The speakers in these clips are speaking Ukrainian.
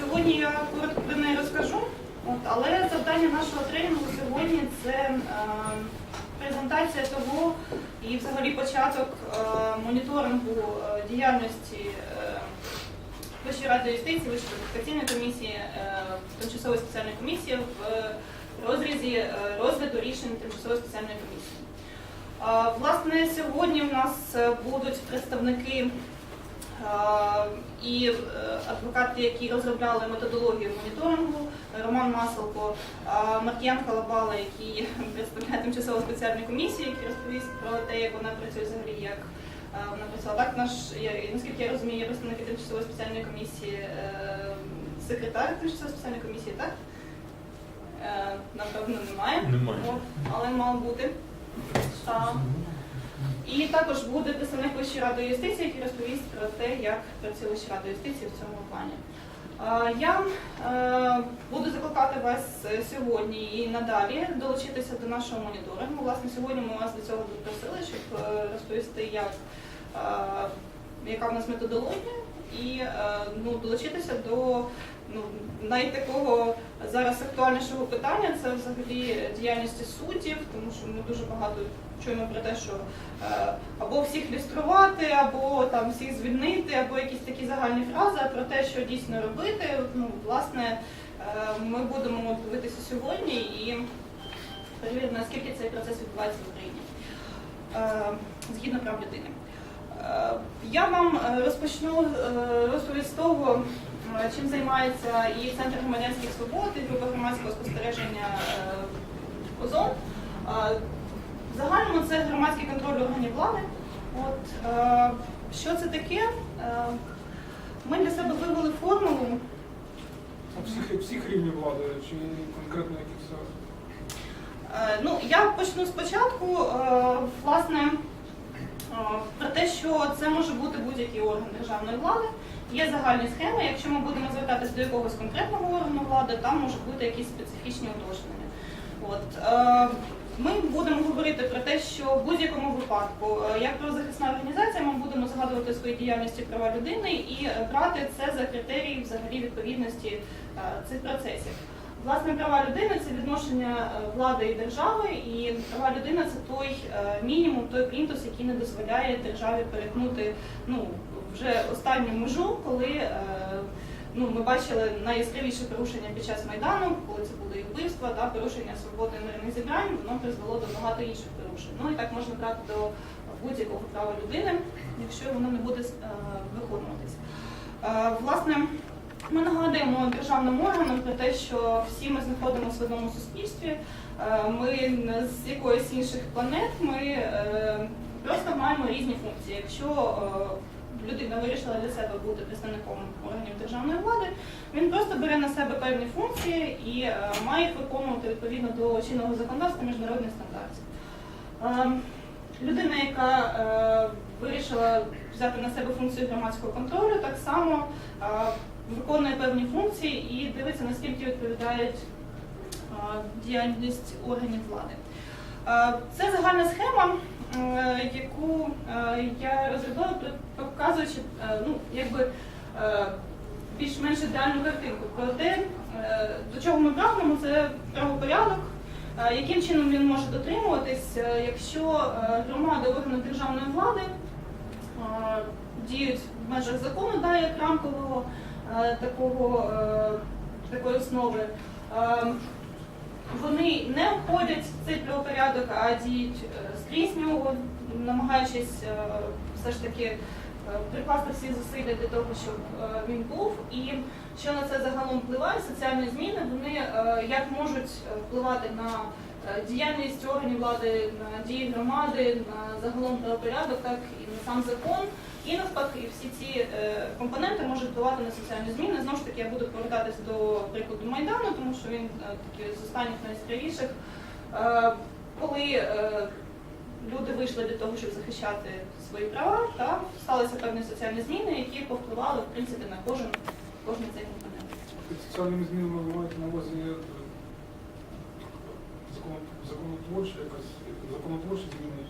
Сьогодні я коротко про неї розкажу, от, але завдання нашого тренінгу сьогодні це е, презентація того і взагалі початок е, моніторингу е, діяльності е, Вищої ради юстиції, Вищої кваліфікаційної комісії, тимчасової спеціальної комісії в розрізі розгляду рішень тимчасової спеціальної комісії. Власне, сьогодні в нас будуть представники і е, адвокати, які розробляли методологію моніторингу, Роман Маселко, а, Маркіян Калабала, який представляє тимчасову спеціальну комісію, який розповість про те, як вона працює взагалі, як е, вона працювала. Так, наш, я, наскільки я розумію, є представники тимчасової спеціальної комісії, е, секретар тимчасової спеціальної комісії, так? Е, Напевно, немає. Немає. Але мав бути. І також буде представник Вищої ради юстиції, який розповість про те, як працює Вища рада юстиції в цьому плані. Я е, буду закликати вас сьогодні і надалі долучитися до нашого моніторингу. Власне, сьогодні ми вас до цього попросили, щоб е, розповісти, як, е, яка в нас методологія, і ну, долучитися до ну, найтакого зараз актуальнішого питання це взагалі діяльності суддів, тому що ми дуже багато чуємо про те, що е, або всіх люструвати, або там всіх звільнити, або якісь такі загальні фрази, про те, що дійсно робити. Ну, власне, е, ми будемо дивитися сьогодні і перевірити, наскільки цей процес відбувається в Україні е, згідно прав людини. Я вам розпочну розповідь з того, чим займається і Центр громадянських свобод, і група громадського спостереження е, ОЗОН. Е, В загальному це громадський контроль органів влади. От, е, що це таке? Е, Ми для себе вивели формулу. А всіх, всіх рівнів влади чи конкретно якихось? Е, Ну, я почну спочатку, е, власне, е, про те, що це може бути будь-який орган державної влади. Є загальні схеми. Якщо ми будемо звертатись до якогось конкретного органу влади, там можуть бути якісь специфічні уточнення. От. е, Ми будемо говорити про те, що в будь-якому випадку, е, як правозахисна організація, ми будемо згадувати свої діяльності права людини і брати це за критерії взагалі відповідності е, цих процесів. Власне, права людини це відношення е, влади і держави, і права людини це той е, мінімум, той плінтус, який не дозволяє державі перетнути ну, вже останню межу, коли е, ну, ми бачили найяскравіше порушення під час Майдану, коли це були і вбивства, та, порушення свободи мирних зібрань, воно призвело до багато інших порушень. Ну і так можна брати до будь-якого права людини, якщо воно не буде виконуватися. Власне, ми нагадуємо державним органам про те, що всі ми знаходимося в одному суспільстві. е, Ми з якоїсь інших планет. Ми е, просто маємо різні функції. Якщо е, людина вирішила для себе бути представником органів державної влади, він просто бере на себе певні функції і має їх виконувати відповідно до чинного законодавства міжнародних стандартів. Людина, яка вирішила взяти на себе функцію громадського контролю, так само виконує певні функції і дивиться, наскільки відповідають діяльність органів влади. Це загальна схема, яку я розробила, показуючи ну, якби, більш-менш ідеальну картинку про те, е, до чого ми прагнемо, це правопорядок. Яким чином він може дотримуватись, е, якщо е, громади органи державної влади діють в межах закону, да, як рамкового такого, е, такої основи, е, вони не обходять цей правопорядок, а діють е, скрізь нього, намагаючись е, все ж таки е, прикласти всі зусилля для того, щоб е, він був. І що на це загалом впливає, соціальні зміни, вони е, як можуть е, впливати на е, діяльність органів влади, на дії громади, на загалом правопорядок, так і на сам закон. І навпаки, всі ці е, компоненти можуть впливати на соціальні зміни. Знову ж таки, я буду повертатись до прикладу Майдану, тому що він е, такий з останніх найяскравіших. Е, коли люди вийшли для того, щоб захищати свої права, та сталися певні соціальні зміни, які повпливали в принципі на кожен кожен цей компонент. Соціальними змінами маєте на увазі закон- законотворчі, якась законотворчі зміни?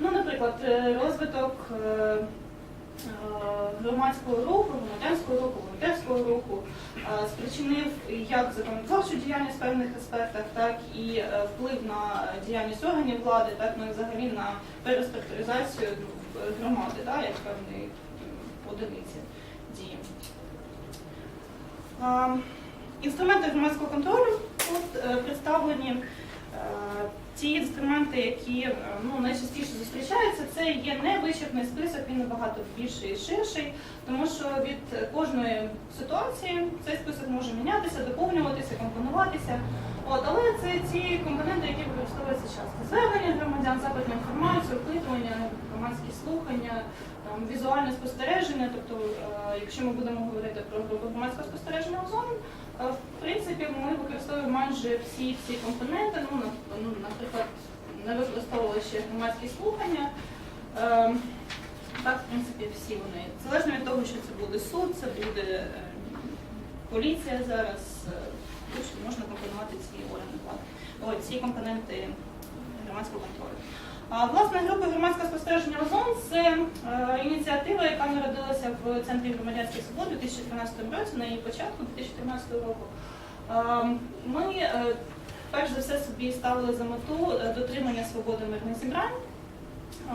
Ну, наприклад, е, розвиток е, е, громадського руху, громадянського руху, волонтерського руху спричинив як законодавчу діяльність в певних аспектах, так і вплив на діяльність органів влади, так ну і взагалі на переструктуризацію громади, так, як певної одиниці дії. Інструменти громадського контролю тут представлені. Ті інструменти, які е, ну, найчастіше зустрічаються, це є не вичерпний список, він набагато більший і ширший, тому що від кожної ситуації цей список може мінятися, доповнюватися, компонуватися. От, але це ті компоненти, які використовуються часто. Звернення громадян, запит на інформацію, опитування, громадські слухання, там, візуальне спостереження. Тобто, е, якщо ми будемо говорити про групу громадського спостереження озон, е, в принципі, ми майже всі ці компоненти. Ну, ну, наприклад, не використовували ще громадські слухання. Е, Так, в принципі, всі вони. Залежно від того, що це буде суд, це буде е, поліція зараз, е, можна компонувати ці органи влади. Ці компоненти громадського контролю. А, Власне, група громадського спостереження ОЗОН це е, ініціатива, яка народилася в Центрі громадянських свобод у 2013 році, на її початку 2013 року. Е, Ми е, перш за все собі ставили за мету е, дотримання свободи мирних зібрань. Е,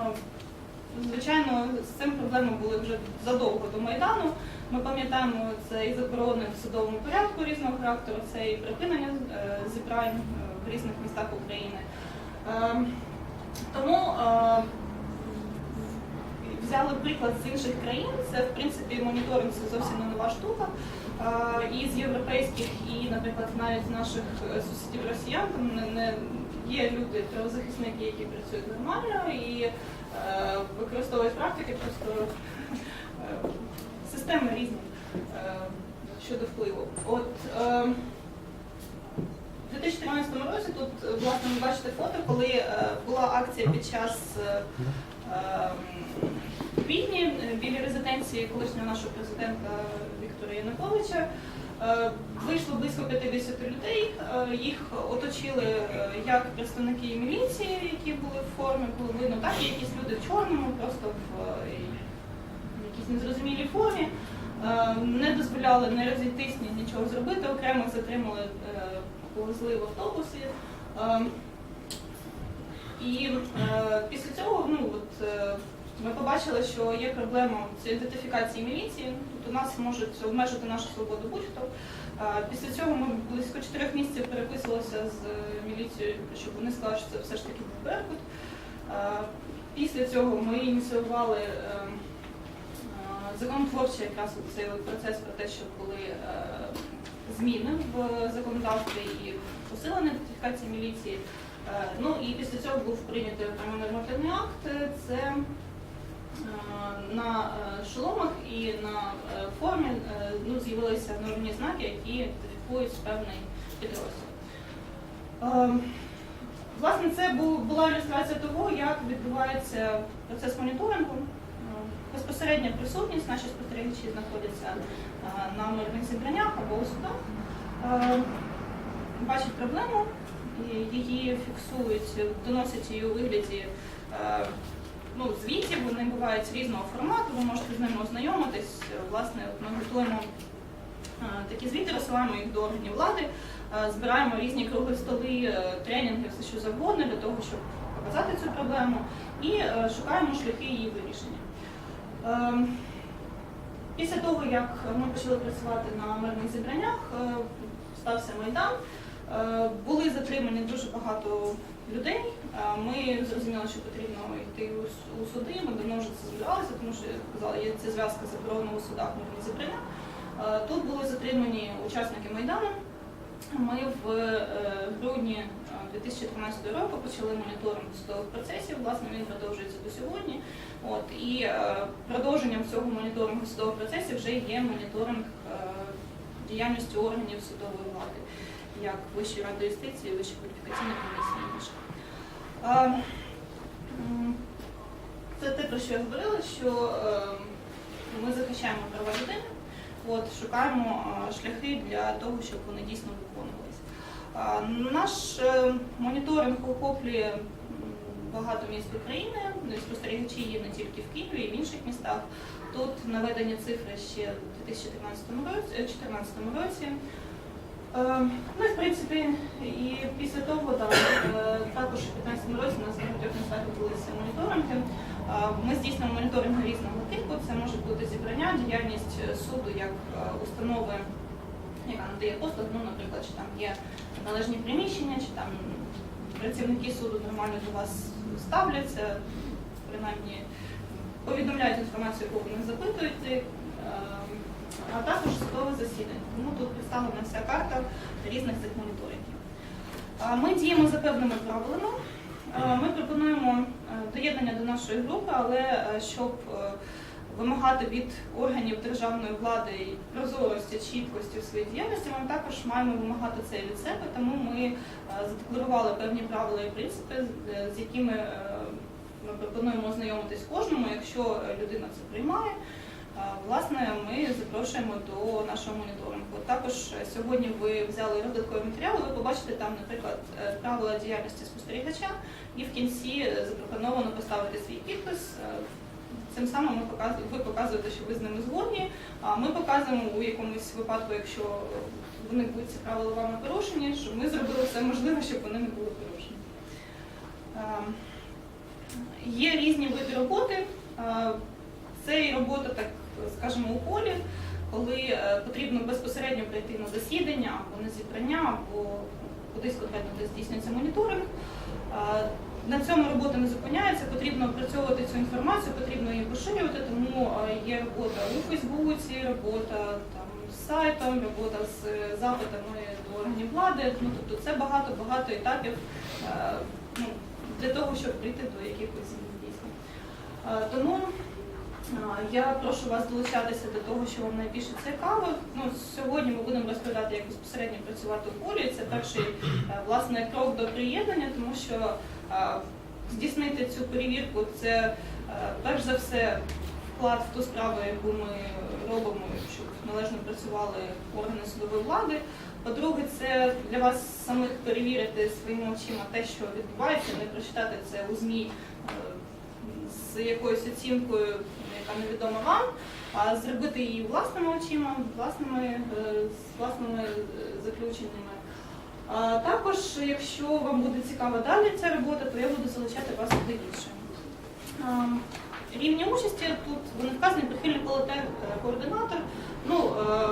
Звичайно, з цим проблеми були вже задовго до Майдану. Ми пам'ятаємо це і заборони в судовому порядку різного характеру, це і припинення е, зібрань в різних містах України. Е, Тому взяли приклад з інших країн. Це, в принципі, моніторинг це зовсім не нова штука. І з європейських, і, наприклад, навіть з наших е, сусідів росіян там не, є люди, правозахисники, які працюють нормально і е, використовують практики, просто е, системи різні щодо впливу. От у 2013 році тут, власне, ви бачите фото, коли була акція під час е, е, квітні е, біля резиденції колишнього нашого президента Віктора Януковича. Е, Вийшло близько 50 людей. Е, Їх оточили е, як представники міліції, які були в формі, було видно, так і якісь люди в чорному, просто в якійсь незрозумілій формі. Не дозволяли не розійтись, ні нічого зробити. Окремо затримали, повезли в автобусі. Е, І після цього ну, от, ми побачили, що є проблема з ідентифікації міліції. Тобто нас можуть обмежити нашу свободу будь-хто. Після цього ми близько чотирьох місяців переписувалися з е, міліцією, щоб вони сказали, що це все ж таки був Беркут. Після цього ми ініціювали е, е, законотворчий якраз цей процес про те, щоб були зміни в законодавстві і посилена ідентифікація міліції. Ну і після цього був прийнятий нормативний акт. Це на е, шоломах і на е, формі е, ну, з'явилися номерні знаки, які ідентифікують певний підрозділ. Е, Власне, це була ілюстрація того, як відбувається процес моніторингу. Е, Безпосередня присутність, наші спостерігачі знаходяться е, на мирних зібраннях або у судах, Е, бачать проблему, її фіксують, доносять її у вигляді е, ну, звітів, вони бувають різного формату, ви можете з ними ознайомитись. Е, Власне, от ми готуємо е, такі звіти, розсилаємо їх до органів влади, е, збираємо різні круглі столи, тренінги, все що завгодно для того, щоб показати цю проблему, і шукаємо шляхи її вирішення. Ем, Після того, як ми почали працювати на мирних зібраннях, стався Майдан. Е, Були затримані дуже багато людей. Е, Ми зрозуміли, що потрібно йти у суди. Ми давно вже це збиралися, тому що як казала, є ця зв'язка заборонена у судах мирні зібрання. Е, Тут були затримані учасники Майдану. Ми в грудні е, 2013 року почали моніторинг судових процесів. Власне, він продовжується до сьогодні. От і продовженням цього моніторингу судових процесів вже є моніторинг діяльності органів судової влади, як Вищої ради юстиції, Вищої кваліфікаційної комісії інших. Це те, про що я говорила, що е, ми захищаємо права людини, от, шукаємо е, шляхи для того, щоб вони дійсно виконувалися. Наш е, моніторинг охоплює багато міст України, спостерігачі є не тільки в Києві, і в інших містах. Тут наведені цифри ще в 2014 році. е, 2014 році. Е, Ну і в принципі, і після того там, е, також у 2015 році у нас на багатьох містах моніторинги. Ми здійснюємо моніторинги різного типу. Це може бути зібрання, діяльність суду як установи, яка надає послуг, ну, наприклад, чи там є належні приміщення, чи там працівники суду нормально до вас ставляться, принаймні повідомляють інформацію, яку ви не запитуєте. Е, а також судове засідання. Тому тут представлена вся карта різних цих моніторингів. Ми діємо за певними правилами. Е, Ми пропонуємо е, доєднання до нашої групи, але щоб вимагати від органів державної влади прозорості, чіткості в своїй діяльності, ми також маємо вимагати це від себе, тому ми задекларували певні правила і принципи, з- якими ми пропонуємо ознайомитись кожному, якщо е, людина це приймає. Е, Власне, ми запрошуємо до нашого моніторингу. Також е, сьогодні ви взяли додаткові матеріали. Ви побачите там, наприклад, правила діяльності спостерігача, і в кінці запропоновано поставити свій підпис. Цим самим ви показуєте, що ви з ними згодні. А ми показуємо у якомусь випадку, якщо вони будуть ці правила вами порушені, що ми зробили все можливе, щоб вони не були порушені. Є різні види роботи. Е, Це і робота, так скажімо, у полі, коли е, потрібно безпосередньо прийти на засідання або на зібрання, або кудись конкретно де здійснюється моніторинг. Е, На цьому робота не зупиняється, потрібно опрацьовувати цю інформацію, потрібно її поширювати, тому є робота у Фейсбуці, робота там з сайтом, робота з запитами до органів влади. Ну тобто це багато-багато етапів для того, щоб прийти до якихось дійсно. Е, Тому е, я прошу вас долучатися до того, що вам найбільше цікаво. Ну, сьогодні ми будемо розповідати, як безпосередньо працювати у полі. Це перший е, власне крок до приєднання, тому що здійснити цю перевірку це перш за все вклад в ту справу, яку ми робимо, щоб належно працювали органи судової влади. По-друге, це для вас самих перевірити своїми очима те, що відбувається, не прочитати це у ЗМІ е, з якоюсь оцінкою, яка невідома вам, а зробити її власними очима, власними, е, з власними е, заключеннями. Також, якщо вам буде цікава далі ця робота, то я буду залучати вас вказані прихильний е, координатор. Ну, е,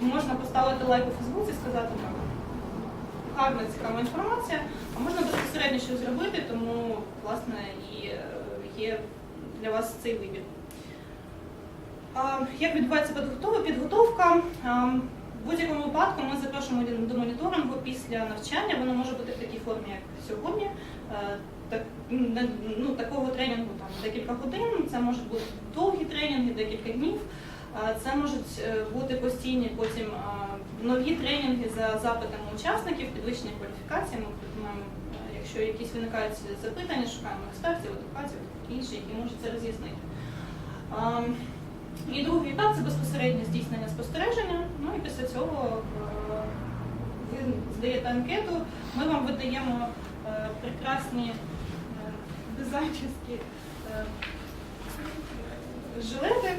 можна поставити лайк у Фейсбуці, сказати там гарна, цікава інформація, а можна безпосередньо щось зробити, тому власне і е, є для вас цей вибір. Як відбувається підготовка? Підготовка в будь-якому випадку ми запрошуємо до моніторингу після навчання. Воно може бути в такій формі, як сьогодні. Так, не- ну, такого тренінгу там декілька годин. Це можуть бути довгі тренінги, декілька днів. Це можуть е, бути постійні потім нові тренінги за запитами учасників, підвищення кваліфікації. Ми пропонуємо, е, якщо якісь виникають запитання, шукаємо експертів, адвокатів, інші, які можуть це роз'яснити. І другий етап це безпосереднє здійснення спостереження. Ну і після цього е, ви здаєте анкету, ми вам видаємо прекрасні е, е, жилети.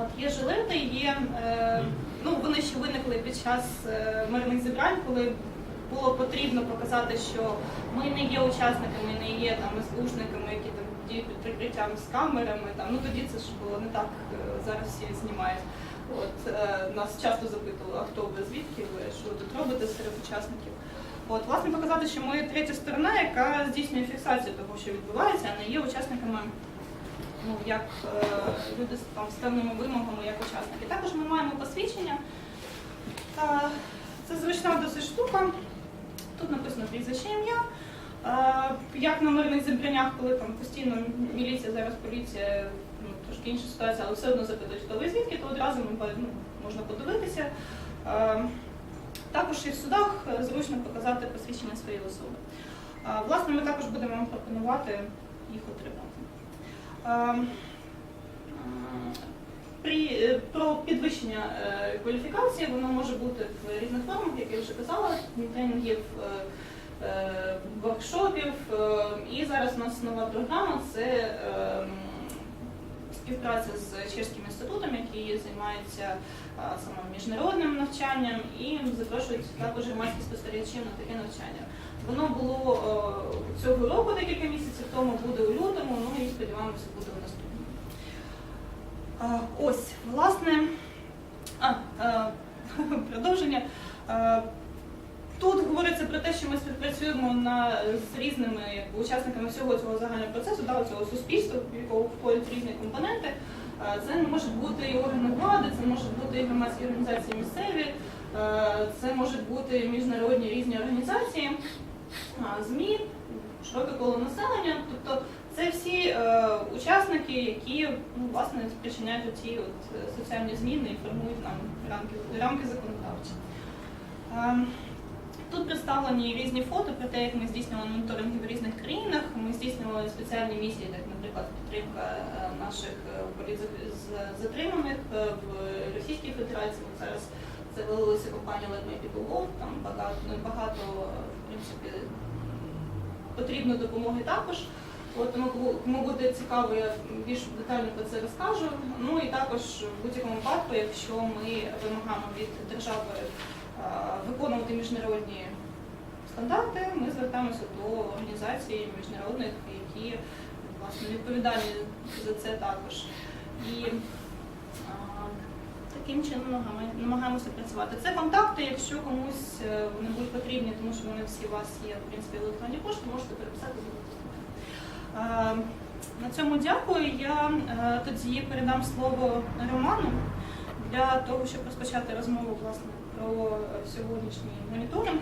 От, є жилети, є, е, ну, вони ще виникли під час е, мирних зібрань, коли було потрібно показати, що ми не є учасниками, не є там СБУшниками, які там діють під прикриттям з камерами. Там, ну тоді це ж було не так, зараз всі знімають. От, нас часто запитували, а хто ви, звідки ви, що ви тут робите серед учасників. От, власне, показати, що ми третя сторона, яка здійснює фіксацію того, що відбувається, а не є учасниками ну, як е, люди там, з певними вимогами, як учасники. Також ми маємо посвідчення. Е, це зручна досить штука. Тут написано прізвище ім'я. Е, як на мирних зібраннях, коли там постійно міліція, зараз поліція, ну, трошки інша ситуація, але все одно запитують, хто ви звідки, то одразу ми, ну, можна подивитися. Е, також і в судах е, зручно показати посвідчення своєї особи. Власне, ми також будемо вам пропонувати їх отримати. При, е, про підвищення е, кваліфікації воно може бути в різних формах, як я вже казала, тренінги в е, воркшопів. І зараз у нас нова програма це співпраця з чеським інститутом, який займається саме міжнародним навчанням, і запрошують також громадські спостерігачів на таке навчання. Воно було е, цього року декілька місяців тому, буде у лютому, ну і сподіваємося, буде у наступному. Ось, власне, а, е, продовження. Е, Тут говориться про те, що ми співпрацюємо на, з різними якби, учасниками всього цього загального процесу, да, цього суспільства, в якого входять різні компоненти. Е, Це можуть бути і органи влади, це можуть бути і громадські організації місцеві, е, це можуть бути міжнародні різні організації, ЗМІ, широке коло населення. Тобто це всі е, учасники, які ну, власне спричиняють ці е, соціальні зміни і формують нам рамки, рамки законодавчі. Тут представлені різні фото про те, як ми здійснювали моніторинги в різних країнах. Ми здійснювали спеціальні місії, як, наприклад, підтримка е, наших е, затриманих е, в Російській Федерації. От зараз це вилилося компанія My там багато, багато е, в принципі, потрібно допомоги також. От, тому буде цікаво, я більш детально про це розкажу. Ну і також в будь-якому випадку, якщо ми вимагаємо від держави виконувати міжнародні стандарти, ми звертаємося до організацій міжнародних, які власне відповідальні за це також. І таким чином намагами- намагаємося працювати. Це контакти, якщо комусь е, вони будуть потрібні, тому що вони всі у вас є в принципі в електронній пошті, можете переписати Е, На цьому дякую. Я е, тоді передам слово Роману для того, щоб розпочати розмову власне про сьогоднішній моніторинг.